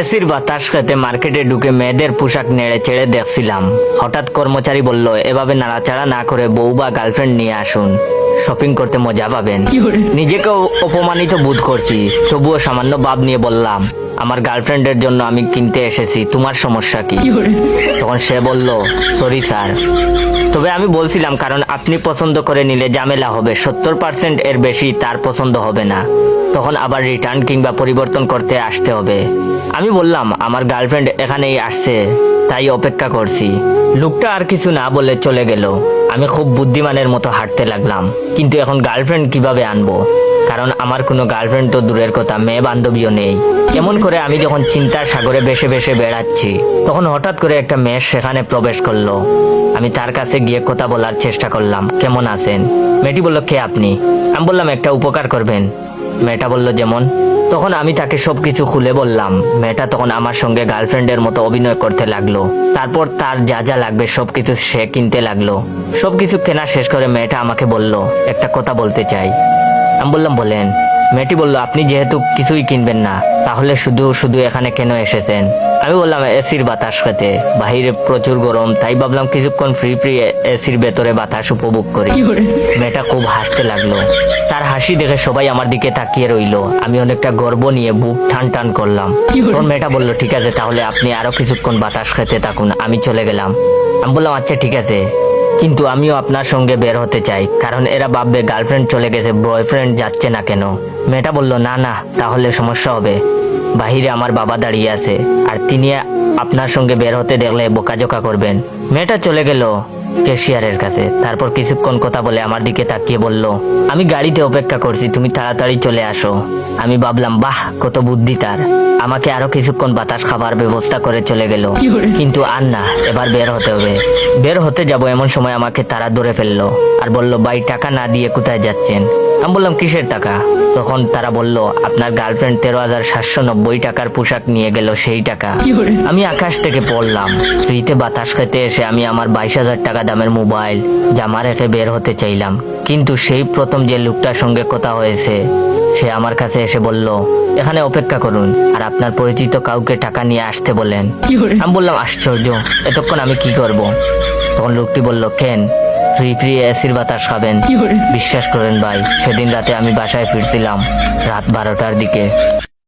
এসির বাতাস খেতে মার্কেটে ঢুকে মেয়েদের পোশাক নেড়ে চেড়ে দেখছিলাম। হঠাৎ কর্মচারী বলল এভাবে নাড়াচাড়া না করে বউ বা গার্লফ্রেন্ড নিয়ে আসুন। শপিং করতে মজা পাবেন। নিজেকেও অপমানিত বোধ করছি। তবুও সামান্য ভাব নিয়ে বললাম আমার গার্লফ্রেন্ডের জন্য আমি কিনতে এসেছি তোমার সমস্যা কি? তখন সে বলল সরি স্যার। তবে আমি বলছিলাম, কারণ আপনি পছন্দ করে নিলে ঝামেলা হবে, সত্তর পার্সেন্ট এর বেশি তার পছন্দ হবে না। তখন আবার রিটার্ন কিংবা পরিবর্তন করতে আসতে হবে। আমি বললাম, আমার গার্লফ্রেন্ড এখানেই আসছে। তাই অপেক্ষা করছি। লোকটা আর কিছু না বলে চলে গেল। আমি খুব বুদ্ধিমানের মতো হাঁটতে লাগলাম। কিন্তু এখন গার্লফ্রেন্ড কীভাবে আনব? কারণ আমার কোনো গার্লফ্রেন্ড তো দূরের কথা, মেয়ে বান্ধবীও নেই। কেমন করে আমি যখন চিন্তার সাগরে বেশে বেশে বেড়াচ্ছি, তখন হঠাৎ করে একটা মেয়ে সেখানে প্রবেশ করল। আমি তার কাছে গিয়ে কথা বলার চেষ্টা করলাম, কেমন আছেন? মেয়েটি বলল, কে আপনি? আমি বললাম, একটা উপকার করবেন। মেয়েটা বলল, যেমন। তখন আমি তাকে সব কিছু খুলে বললাম। মেয়েটা তখন আমার সঙ্গে গার্লফ্রেন্ডের মতো অভিনয় করতে লাগল। তারপর তার যা যা লাগবে সব কিছু সে কিনতে লাগল। সব কিছু কেনা শেষ করে মেয়েটা আমাকে বলল, একটা কথা বলতে চাই। আমি বললাম, বলেন। মেয়েটি বলল আপনি যেহেতু কিছুই কিনবেন না তাহলে শুধু শুধু এখানে কেন এসেছেন? আমি বললাম এসির বাতাস খেতে বাহিরে প্রচুর গরম তাই ভাবলাম কিছুক্ষণ ফ্রি ফ্রি এসির ভেতরে বাতাস উপভোগ করি। মেয়েটা খুব হাসতে লাগল। তার হাসি দেখে সবাই আমার দিকে তাকিয়ে রইল। আমি অনেকটা গর্ব নিয়ে বুক টান টান করলাম তখন মেয়েটা বলল ঠিক আছে তাহলে আপনি আরও কিছুক্ষণ বাতাস খেতে থাকুন আমি চলে গেলাম। আমি বললাম আচ্ছা ঠিক আছে। কিন্তু আমিও আপনার সঙ্গে বের হতে চাই, কারণ এরা ভাববে গার্লফ্রেন্ড চলে গেছে, বয়ফ্রেন্ড যাচ্ছে না কেন? মেয়েটা বলল, না না, তাহলে সমস্যা হবে। বাহিরে আমার বাবা দাঁড়িয়ে আছে, আর তিনি আপনার সঙ্গে বের হতে দেখলে বোকাজোকা করবেন। মেয়েটা চলে গেল। ক্যাশিয়ারের কাছে। তারপর কিছুক্ষণ কথা বলে আমার দিকে তাকিয়ে বলল আমি গাড়িতে অপেক্ষা করছি তুমি তাড়াতাড়ি চলে আসো। আমি ভাবলাম বাহ কত বুদ্ধি তার। আমাকে আরও কিছুক্ষণ বাতাস খাবার ব্যবস্থা করে চলে গেল। কিন্তু আর না এবার বের হতে হবে। বের হতে যাব এমন সময় আমাকে তারা ধরে ফেলল আর বলল ভাই টাকা না দিয়ে কোথায় যাচ্ছেন? আমি বললাম কিসের টাকা? তখন তারা বলল আপনার গার্লফ্রেন্ড তেরো হাজার সাতশো নব্বই টাকার পোশাক নিয়ে গেল সেই টাকা। আমি আকাশ থেকে পড়লাম। ফ্রিতে বাতাস খেতে এসে আমি আমার বাইশ হাজার টাকা দামের মোবাইল জামা রেখে বের হতে চাইলাম। কিন্তু সেই প্রথম যে লোকটার সঙ্গে কথা হয়েছে সে আমার কাছে এসে বলল এখানে অপেক্ষা করুন আর আপনার পরিচিত কাউকে টাকা নিয়ে আসতে বলেন। আমি বললাম আশ্চর্য এতক্ষণ আমি কি করব? তখন লোকটি বলল কেন? ফ্রি ফ্রি এসির বাতাস খাবেন বিশ্বাস করেন ভাই সেদিন রাতে আমি বাসায় ফিরছিলাম রাত বারোটার দিকে।